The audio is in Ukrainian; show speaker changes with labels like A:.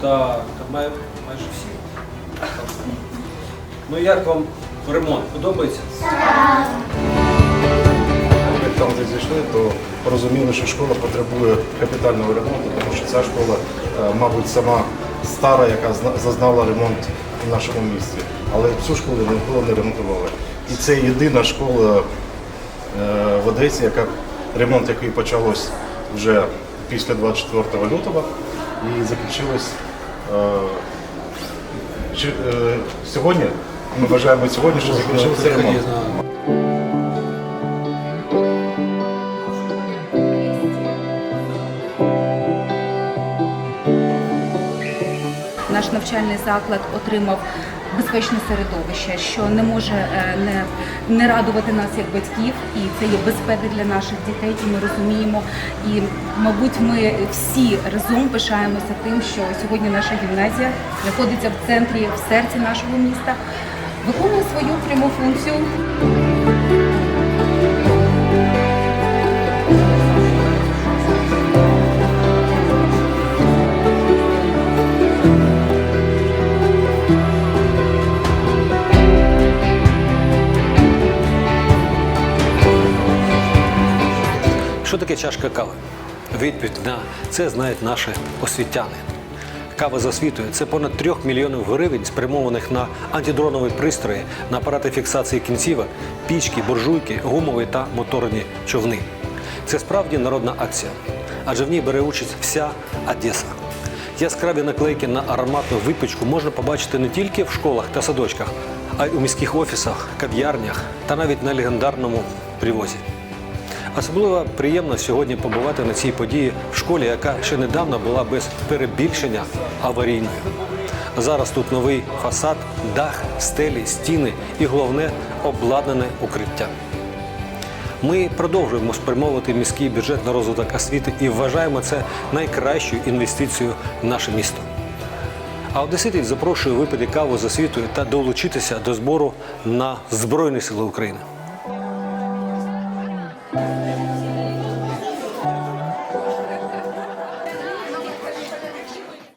A: Так, май- майже всі. Ну як вам ремонт? Подобається?
B: Як там де зійшли, то розуміли, що школа потребує капітального ремонту, тому що ця школа, е, мабуть, сама стара, яка зазнала ремонт в нашому місті. Але цю школу ніколи не ремонтували. І це єдина школа е, в Одесі, яка ремонт який почалось вже після 24 лютого і закінчилось е, чи- е, сьогодні. Ми вважаємо сьогодні, що закінчився ремонт.
C: Наш навчальний заклад отримав безпечне середовище, що не може е, не, не радувати нас як батьків, і це є безпека для наших дітей. І ми розуміємо. І, мабуть, ми всі разом пишаємося тим, що сьогодні наша гімназія знаходиться в центрі, в серці нашого міста, виконує свою пряму функцію.
D: Що таке чашка кави? Відповідь на це знають наші освітяни. Кава з освітою це понад трьох мільйонів гривень, спрямованих на антидронові пристрої, на апарати фіксації кінцівок, пічки, буржуйки, гумові та моторні човни. Це справді народна акція, адже в ній бере участь вся Одеса. Яскраві наклейки на ароматну випічку можна побачити не тільки в школах та садочках, а й у міських офісах, кав'ярнях та навіть на легендарному привозі. Особливо приємно сьогодні побувати на цій події в школі, яка ще недавно була без перебільшення аварійною. Зараз тут новий фасад, дах, стелі, стіни і головне обладнане укриття. Ми продовжуємо спрямовувати міський бюджет на розвиток освіти і вважаємо це найкращою інвестицією в наше місто. А одеситів запрошую випити каву з освітою та долучитися до збору на Збройні Сили України. Thank you.